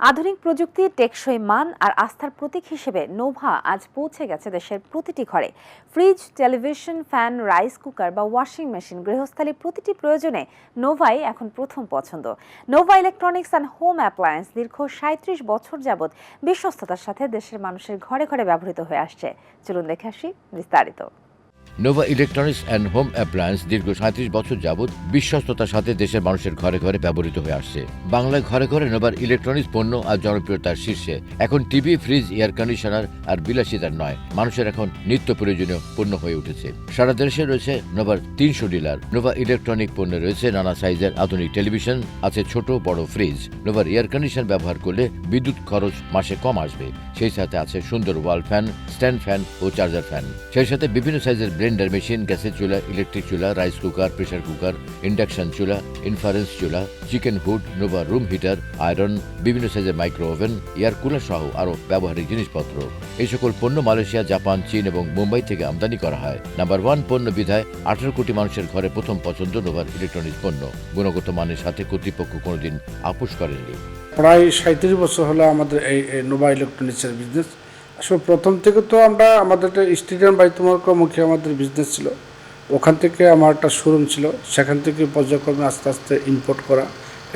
আধুনিক প্রযুক্তি, টেকসই মান আর আস্থার প্রতীক হিসেবে নোভা আজ পৌঁছে গেছে দেশের প্রতিটি ঘরে। Fridge, television, fan, rice cooker বা ওয়াশিং মেশিন গৃহস্থালির প্রতিটি প্রয়োজনে নোভাই এখন প্রথম পছন্দ। Nova electronics and home appliance দীর্ঘ সাঁত্রিশ বছর যাবৎ বিশ্বস্ততার সাথে দেশের মানুষের ঘরে ঘরে ব্যবহৃত হয়ে আসছে। চলুন দেখে আসি বিস্তারিত। Nova electronics and home appliance দীর্ঘ সাঁত্রিশ বছর যাবৎ বিশ্বস্ততার সাথে দেশের মানুষের ঘরে ঘরে ব্যবহৃত হয়ে আসছে। বাংলায় ঘরে ঘরে নোভার ইলেকট্রনিক্স পণ্য আর জনপ্রিয়তার শীর্ষে। এখন টিভি ফ্রিজ এয়ার কন্ডিশনার আর বিলাসিতার নয়। মানুষের এখন নিত্য প্রয়োজনীয় পণ্য হয়ে উঠেছে। সারা দেশে রয়েছে নোভার তিনশো ডিলার। নোভা ইলেকট্রনিক পণ্যে রয়েছে নানা সাইজের আধুনিক টেলিভিশন, আছে ছোট, বড় ফ্রিজ নোভার এয়ার কন্ডিশন ব্যবহার করলে বিদ্যুৎ খরচ মাসে কম আসবে। সেই সাথে আছে সুন্দর ওয়াল ফ্যান স্ট্যান্ড ফ্যান ও চার্জার ফ্যান সেই সাথে বিভিন্ন সাইজের ব্লেন্ডার মেশিন, গ্যাসের চুলা, ইলেকট্রিক চুলা, rice cooker, pressure cooker, induction চুলা, ইনফারেন্স চুলা, chicken hood, Nova room heater, iron, বিভিন্ন সাইজের মাইক্রো ওভেন, এয়ার কুলার সহ আরও ব্যবহারিক জিনিসপত্র। এই সকল পণ্য মালয়েশিয়া, জাপান, চীন এবং মুম্বাই থেকে আমদানি করা হয়। নাম্বার ওয়ান পণ্য বিধায় আঠারো কোটি মানুষের ঘরে প্রথম পছন্দ নোভার ইলেকট্রনিক্স পণ্য। গুণগত মানের সাথে কর্তৃপক্ষ কোনোদিন আপোষ করেননি। প্রায় সাঁত্রিশ বছর হলো আমাদের এই নোভা ইলেকট্রনিক্সের বিজনেস আসলে প্রথম থেকে তো আমরা আমাদের একটা স্টেডিয়াম মুখে আমাদের বিজনেস ছিল। ওখান থেকে আমার একটা শোরুম ছিল। সেখান থেকে পর্যায়ক্রমে আস্তে আস্তে ইম্পোর্ট করা।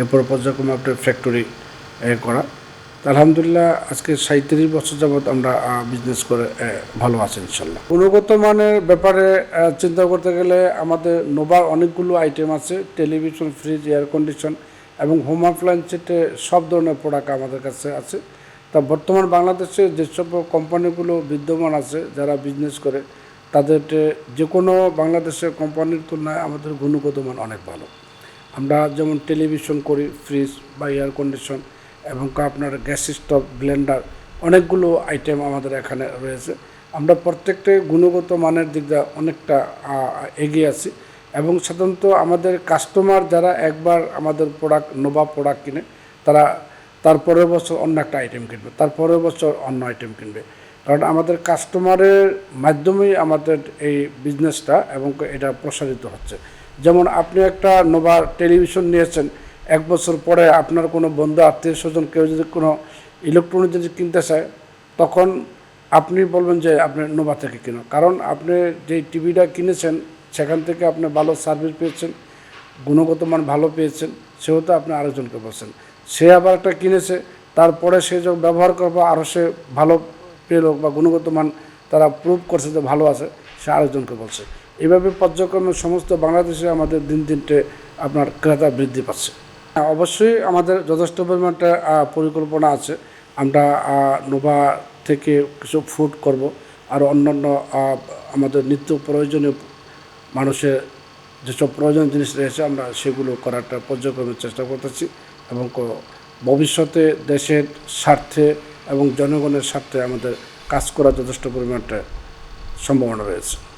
এরপর পর্যায়ক্রমে আপনার ফ্যাক্টরি করা। আলহামদুলিল্লাহ আজকে সাঁত্রিশ বছর যাবৎ আমরা বিজনেস করে ভালো আছি ইনশাল্লাহ। গুণগত মানের ব্যাপারে চিন্তা করতে গেলে আমাদের নোভার অনেকগুলো আইটেম আছে। টেলিভিশন ফ্রিজ এয়ার কন্ডিশন এবং হোম অ্যাপ্লায়েন্সেতে সব ধরনের প্রোডাক্ট আমাদের কাছে আছে। তা বর্তমান বাংলাদেশে যেসব কোম্পানিগুলো বিদ্যমান আছে, যারা বিজনেস করে তাদের যে কোনো বাংলাদেশের কোম্পানির তুলনায় আমাদের গুণগত মান অনেক ভালো। আমরা যেমন টেলিভিশন করি ফ্রিজ বা এয়ার কন্ডিশন এবং আপনার গ্যাস স্টোভ ব্লেন্ডার অনেকগুলো আইটেম আমাদের এখানে রয়েছে। আমরা প্রত্যেকটাই গুণগত মানের দিক দিয়ে অনেকটা এগিয়ে আছি, এবং সাধারণত আমাদের কাস্টমার যারা একবার আমাদের প্রোডাক্ট নোভা প্রোডাক্ট কিনে, তারা তার পরের বছর অন্য একটা আইটেম কিনবে, তার পরের বছর অন্য আইটেম কিনবে। কারণ আমাদের কাস্টমারের মাধ্যমেই আমাদের এই বিজনেসটা এবং এটা প্রসারিত হচ্ছে। যেমন আপনি একটা নোভা টেলিভিশন নিয়েছেন, এক বছর পরে আপনার কোনো বন্ধু, আত্মীয় স্বজন কেউ যদি কোনো ইলেকট্রনিক যদি কিনতে চায়, তখন আপনি বলবেন যে আপনি নোভা থেকে কিনো কারণ আপনি যে টিভিটা কিনেছেন, সেখান থেকে আপনি ভালো সার্ভিস পেয়েছেন, গুণগত মান ভালো পেয়েছেন, সেহেতু আপনি আরেকজনকে বলছেন। সে আবার একটা কিনেছে, তারপরে সে যখন ব্যবহার করব আরও সে ভালো পেল বা গুণগত মান তারা প্রুভ করছে যে ভালো আছে, সে আরেকজনকে বলছে। এভাবে পর্যায়ক্রমে সমস্ত বাংলাদেশে আমাদের দিন দিনটে আপনার ক্রেতা বৃদ্ধি পাচ্ছে। অবশ্যই আমাদের যথেষ্ট পরিমাণটা পরিকল্পনা আছে। আমরা নোভা থেকে কিছু ফুড করব আর অন্যান্য আমাদের নিত্য প্রয়োজনীয় মানুষের যেসব প্রয়োজন জিনিস রয়েছে আমরা সেগুলো করার একটা পর্যায়ক্রমে চেষ্টা করতেছি। এবং ভবিষ্যতে দেশের স্বার্থে এবং জনগণের স্বার্থে আমাদের কাজ করার যথেষ্ট পরিমাণটা সম্ভাবনা রয়েছে।